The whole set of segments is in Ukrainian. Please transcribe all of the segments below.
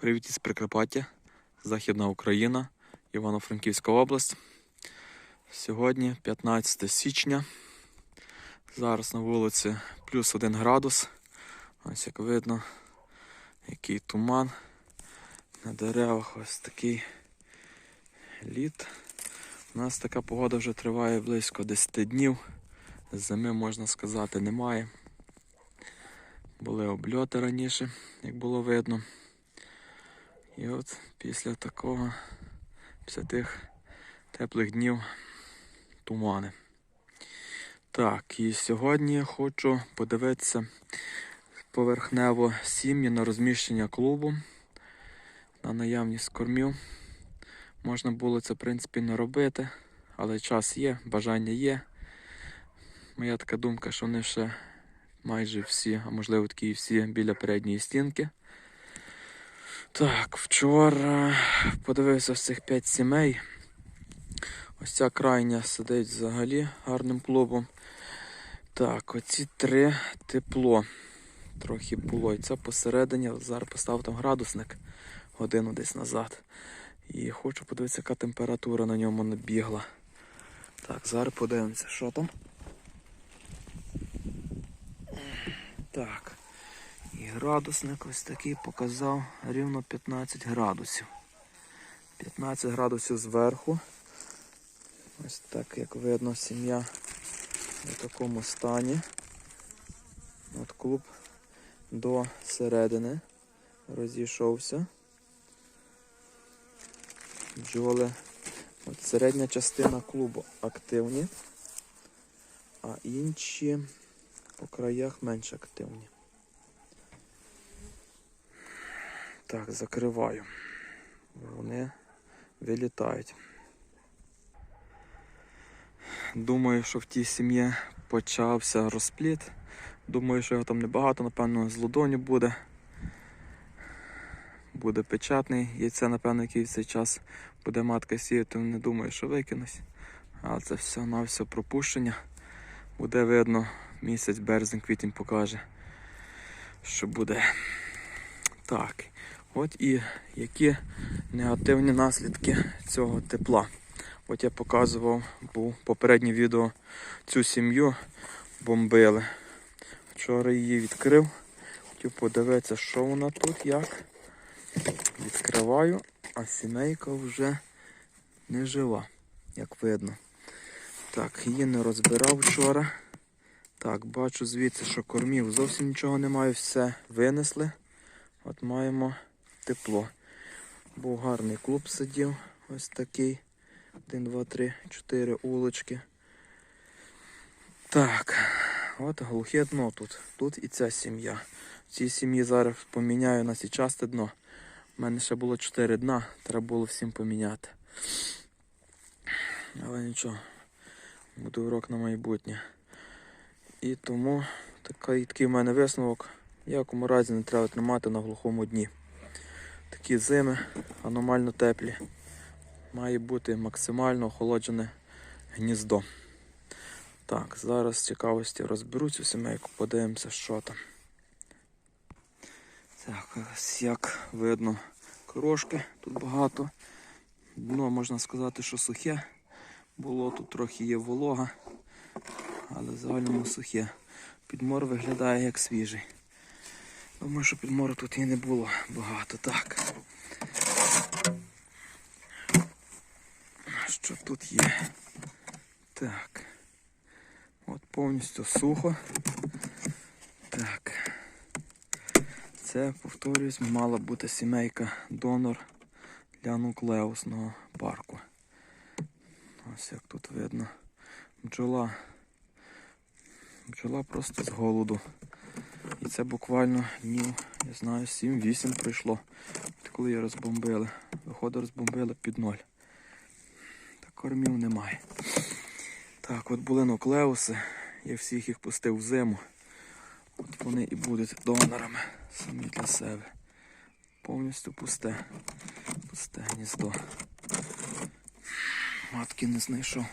Привіт із Прикарпаття, Західна Україна, Івано-Франківська область. Сьогодні 15 січня. Зараз на вулиці плюс 1 градус. Ось як видно, який туман. На деревах ось такий лід. У нас така погода вже триває близько 10 днів. Зими, можна сказати, немає. Були обльоти раніше, як було видно. І от після такого, після тих теплих днів тумани. Так, і сьогодні я хочу подивитися поверхнево сім'ї на розміщення клубу, на наявність кормів. Можна було це, в принципі, не робити, але час є, бажання є. Моя така думка, що вони ще майже всі, а можливо такі всі біля передньої стінки. Так, вчора подивився цих 5 сімей. Ось ця крайня сидить взагалі гарним клубом. Так, оці три тепло. Трохи було. І це посередині. Зараз поставив там градусник годину десь назад. І хочу подивитися, яка температура на ньому набігла. Так, зараз подивимося, що там. Так. І градусник ось такий показав рівно 15 градусів. 15 градусів зверху. Ось так, як видно, сім'я в такому стані. От клуб до середини розійшовся. Бджоли. От середня частина клубу активні, а інші по краях менш активні. Так, закриваю. Вони вилітають. Думаю, що в тій сім'ї почався розпліт. Думаю, що його там небагато, напевно, з лодоню буде. Буде печатний. Яйце, напевно, який в цей час буде матка сіяти, не думаю, що викинусь. Але це все на все пропущення. Буде видно, місяць, березень, квітень покаже, що буде. Так. От і які негативні наслідки цього тепла. От я показував був попереднє відео цю сім'ю бомбили. Вчора її відкрив. Хотів подивитися, що вона тут, як. Відкриваю, а сімейка вже не жива, як видно. Так, її не розбирав вчора. Так, бачу звідси, що кормів зовсім нічого немає, все винесли. От маємо тепло. Був гарний клуб сидів, ось такий. 1, 2, 3, 4 улочки. Так, от глухе дно тут. Тут і ця сім'я. В цій сім'ї зараз поміняю на січасте дно. У мене ще було 4 дна, треба було всім поміняти. Але нічого, буде урок на майбутнє. І тому такий, такий в мене висновок. Ніякому разі не треба тримати на глухому дні. Такі зими аномально теплі. Має бути максимально охолоджене гніздо. Так, зараз з цікавості розберу цю сімейку, подивимося, що там. Так, ось як видно крошки, тут багато. Дно можна сказати, що сухе. Було тут трохи є волога, але в загальному сухе. Підмор виглядає як свіжий. Думаю, що підмору тут і не було багато. Так. Що тут є? Так. От повністю сухо. Так. Це, повторюсь, мала бути сімейка донор для нуклеусного парку. Ось як тут видно. Бджола. Бджола просто з голоду. І це буквально днів, я знаю, 7-8 пройшло. От коли її розбомбили. Виходить, розбомбили під ноль. Та кормів немає. Так, от були нуклеуси. Я всіх їх пустив в зиму. От вони і будуть донорами самі для себе. Повністю пусте. Пусте гніздо. Матки не знайшов.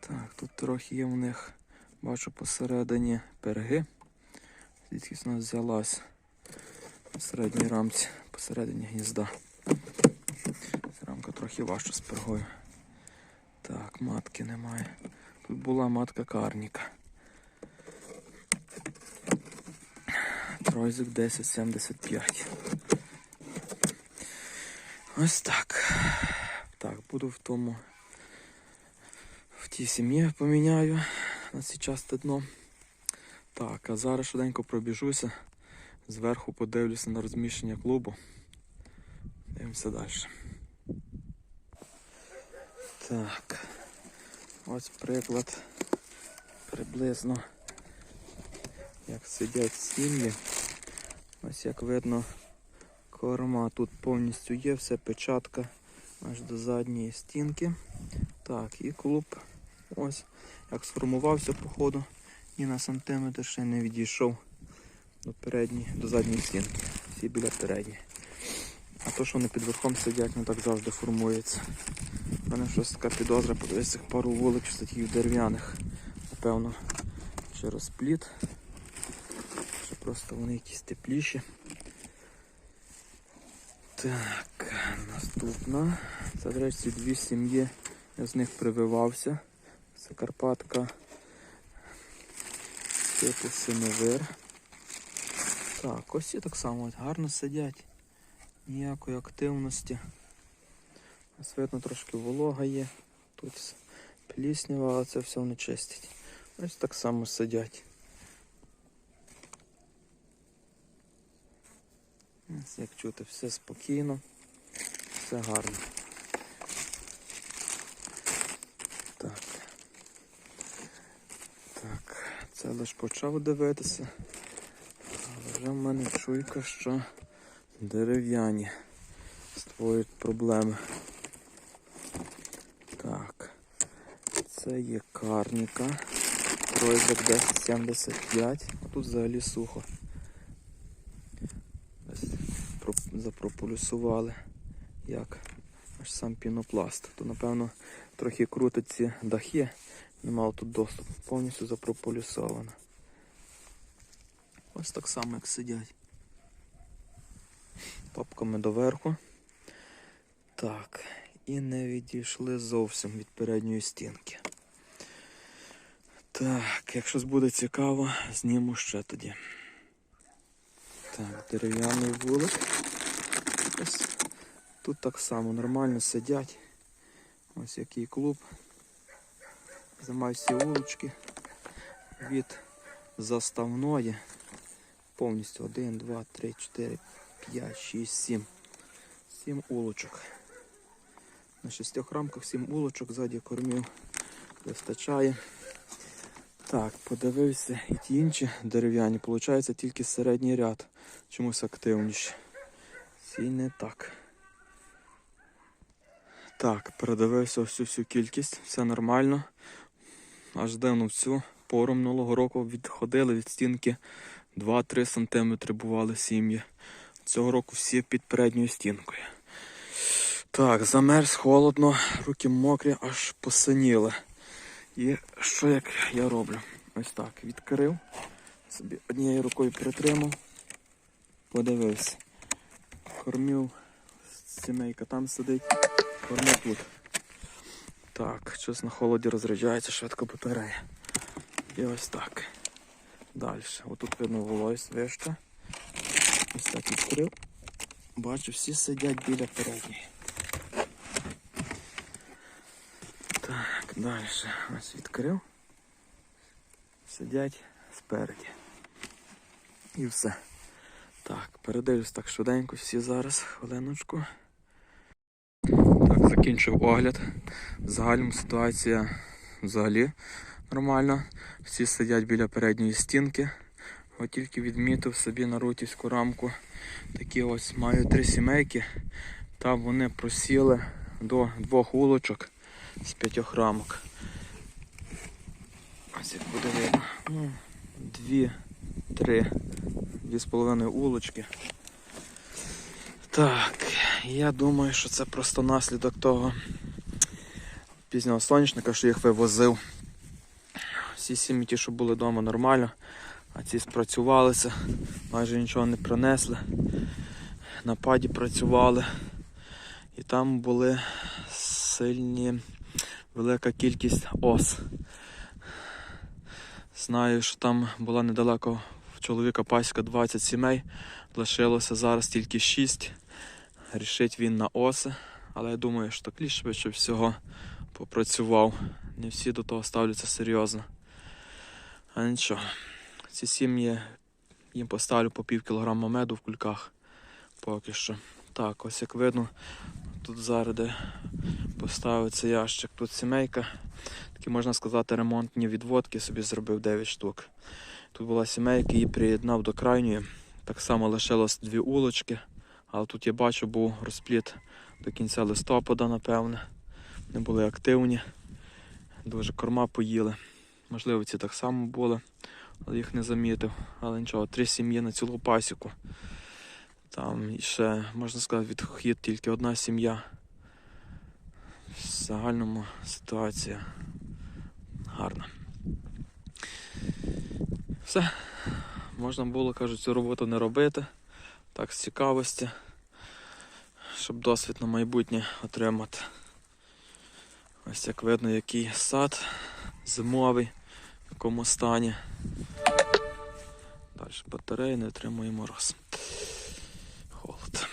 Так, тут трохи є в них, бачу посередині перги. Звідкись у нас взялась на середній рамці посередині гнізда. Ця рамка трохи важча з пергою. Так, матки немає. Тут була матка карніка. Тройзик 1075. Ось так. Так, буду в тому. В тій сім'ї поміняю на цей часте дно. Так, а зараз швиденько пробіжуся. Зверху подивлюся на розміщення клубу. Дивимося далі. Так. Ось приклад приблизно як сидять сім'ї. Ось як видно, корма тут повністю є, все печатка аж до задньої стінки. Так, і клуб ось як сформувався по ходу, і на сантиметр ще не відійшов до передньої, до задньої стінки. Всі біля передньої. А то, що вони під верхом сидять, не так завжди формується. У мене щось така підозра, подивись цих пару вуликів таких дерев'яних. Напевно, через пліт. Що просто вони якісь тепліші. Так, наступна. Це, до речі, дві сім'ї. Я з них прививався. Це Карпатка типу синовир. Так, ось ці так само гарно сидять. Ніякої активності. Ось видно трошки волога є. Тут пліснява, але це все вони чистять. Ось так само сидять. Ось як чути, все спокійно, все гарно. Так. Так, це лише почав дивитися. Але вже в мене чуйка, що дерев'яні створюють проблеми. Так, це є карніка. Пройдок 1075, тут взагалі сухо. Запрополюсували, як аж сам пінопласт. То напевно трохи крутить ці дахи, немало тут доступу, повністю запрополюсовано. Ось так само, як сидять. Топками доверху. Так, і не відійшли зовсім від передньої стінки. Так, якщо буде цікаво, зніму ще тоді. Так, дерев'яний вулик. Ось тут так само нормально сидять. Ось який клуб. Займаю всі вулички від заставної. Повністю 1, 2, 3, 4, 5, 6, 7. 7 улочок. На шістьох рамках 7 улочок, ззаді кормів вистачає. Так, подивився і ті інші дерев'яні. Получається тільки середній ряд. Чомусь активніші. Ці не так. Так, передивився всю всю кількість, все нормально. Аж дивно в цю пору минулого року відходили від стінки 2-3 см бували сім'ї. Цього року всі під передньою стінкою. Так, замерз холодно, руки мокрі, аж посиніли. І що як я роблю? Ось так, відкрив, собі однією рукою притримав, подивився. Кормів, сімейка там сидить, кормив тут. Так, щось на холоді розряджається, швидко батарея. І ось так. Далі. Отут видно волось вище. Ось так відкрив. Бачу, всі сидять біля передньої. Так, далі. Ось відкрив. Сидять спереді. І все. Так, передивлюсь так швиденько всі зараз, хвилиночку. Закінчив огляд. В загальному ситуація взагалі нормальна. Всі сидять біля передньої стінки. От тільки відмітив собі на рутівську рамку. Такі ось маю три сімейки. Там вони просіли до двох улочок з п'ятьох рамок. Ось як буде видно. Ну, дві, три, дві з половиною улочки. Так, я думаю, що це просто наслідок того пізнього сонячника, що їх вивозив. Всі сім'ї ті, що були вдома, нормально. А ці спрацювалися, майже нічого не принесли. На паді працювали. І там були сильні, велика кількість ос. Знаю, що там була недалеко в чоловіка паська 20 сімей. Лишилося зараз тільки 6. Рішить він на оси. Але я думаю, що кліщ швидше всього попрацював. Не всі до того ставляться серйозно. А нічого. Ці сім'ї їм поставлю по пів кілограма меду в кульках. Поки що. Так, ось як видно, тут зараз поставиться ящик. Тут сімейка. Такі можна сказати, ремонтні відводки собі зробив 9 штук. Тут була сімейка, її приєднав до крайньої. Так само лишилось дві улочки. Але тут я бачу, був розпліт до кінця листопада, напевне. Не були активні. Дуже корма поїли. Можливо, ці так само були, але їх не замітив. Але нічого, три сім'ї на цілу пасіку. Там ще, можна сказати, відхід тільки одна сім'я. В загальному ситуація гарна. Все. Можна було, кажуть, цю роботу не робити. Так, з цікавості, щоб досвід на майбутнє отримати. Ось як видно, який сад зимовий, в якому стані. Далі батареї не отримує мороз. Холод.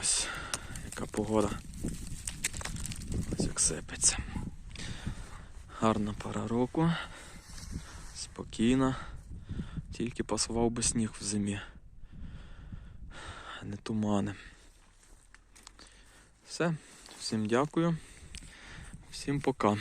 Ось яка погода. Ось як сипеться. Гарна пора року. Спокійна. Тільки пасував би сніг в зимі. Не тумани. Все. Всім дякую. Всім пока.